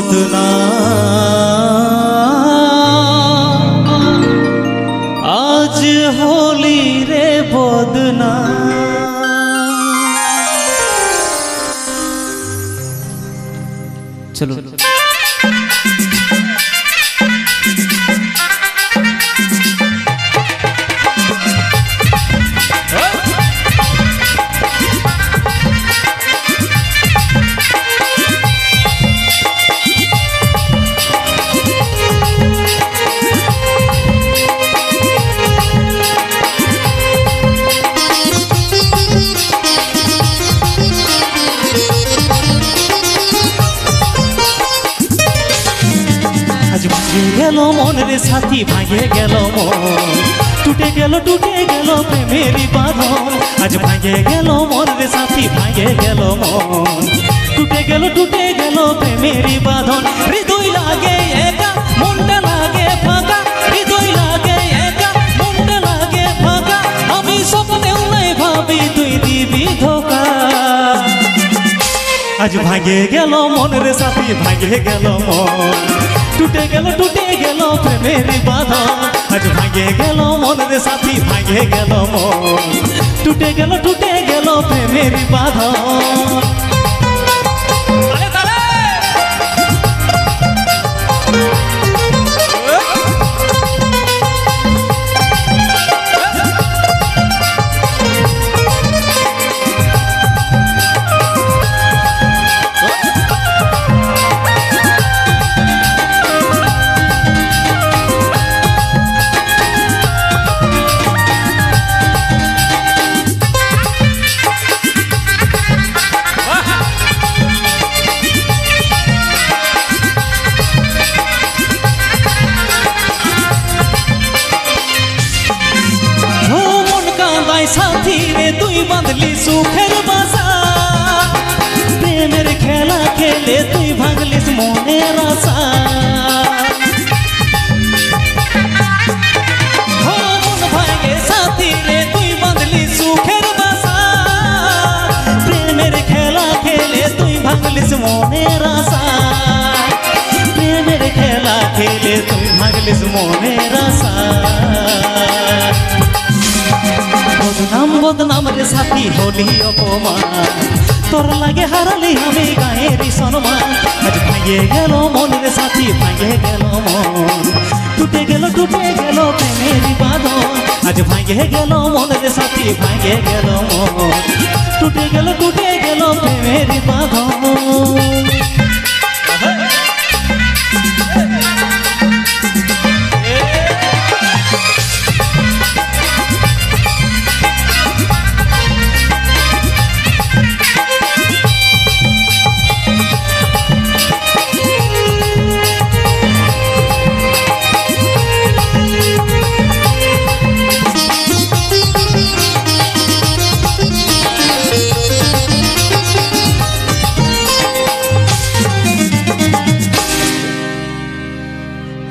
उतना आज होली रे बदना चलो, चलो। গেল মনের সাথী, ভাঙে গেল মন। টুটে গেল টুটে গেল প্রেমেরই বাঁধন। আজ ভাঙে গেল মনের সাথী, ভাঙে গেল মন। টুটে গেল টুটে গেল প্রেমেরই বাঁধন। হৃদয় লাগে একা, মনটা লাগে ফাঁকা। হৃদয় লাগে একা, মনটা লাগে ফাঁকা। আমি স্বপ্নেও নাই ভাবি তুই দিবি ধোকা। আজ ভাঙে গেল মনের সাথী, ভাঙে গেল মন। টুটে গেল টুটে গেল প্রেমের বাঁধন আজ ভাঙে গেল মনের সাথী ভাঙে গেল মন টুটে গেল টুটে গেল প্রেমের বাঁধন বাঁধলি সুখের বাসা প্রেমের খেলা খেলে তুই ভাঙলিস মনের আশা। মন মনের আশা। প্রেমের খেলা খেলে তুই ভাঙলিস মনের বদনাম রে সাথী হলি অপমান। তোর লাগে হারালি আমি গায়ের সম্মান আজ ভাঙে গেল মনের সাথী, ভাঙে গেল মন। টুটে গেল টুটে গেল প্রেমের বাঁধন আজ ভাঙে গেল মনের সাথী, ভাঙে গেল মন। টুটে গেল টুটে গেল প্রেমের বাঁধন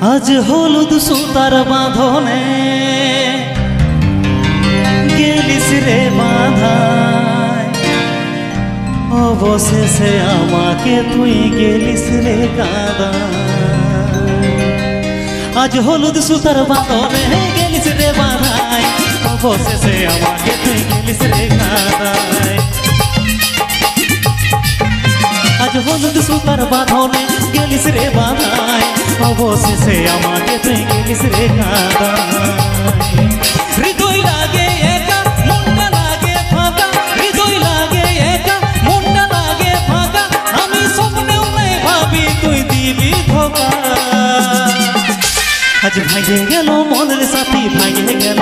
আজ হলুদ সুতার বাঁধনে গেলিস রে বাঁধায় অবশেষে আমাকে তুই গেলিস রে কাদা আজ হলুদ সুতার বাঁধনে গেলিস রে বাঁধায় অবশেষে আমাকে তুই গেলিস রে কাদায় আজ হলুদ সুতার বাঁধনে গেলিস রে বাঁধায় অবশেষে আমাকে তুই গেলিস রে হৃদয় লাগে একা, মনটা লাগে আজ ভাঙে গেল মনের সাথী, ভাঙে গেল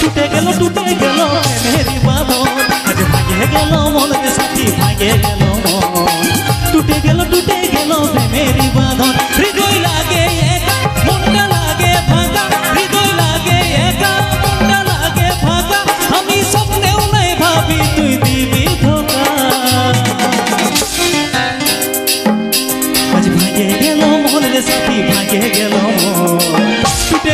টুটে গেল টুটে গেল মেরি বাঁধন। আজ ভাঙে গেল মনের সাথী, ভাঙে গেল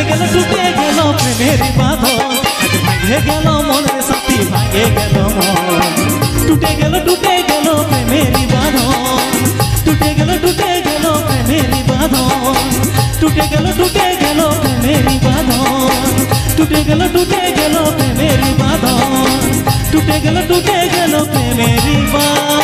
ভাঙে গেল মনের সাথী ভাঙে গেল মন। টুটে গেল টুটে গেল প্রেমের বাঁধন আজ ভাঙে গেল মনের সাথী ভাঙে গেল মন টুটে গেল টুটে গেল প্রেমের বাঁধন টুটে গেল টুটে গেল প্রেমের বাঁধন টুটে গেল টুটে গেল প্রেমের বাঁধন টুটে গেল টুটে গেল প্রেমের বাঁধন টুটে গেল টুটে গেল প্রেমের বাঁধন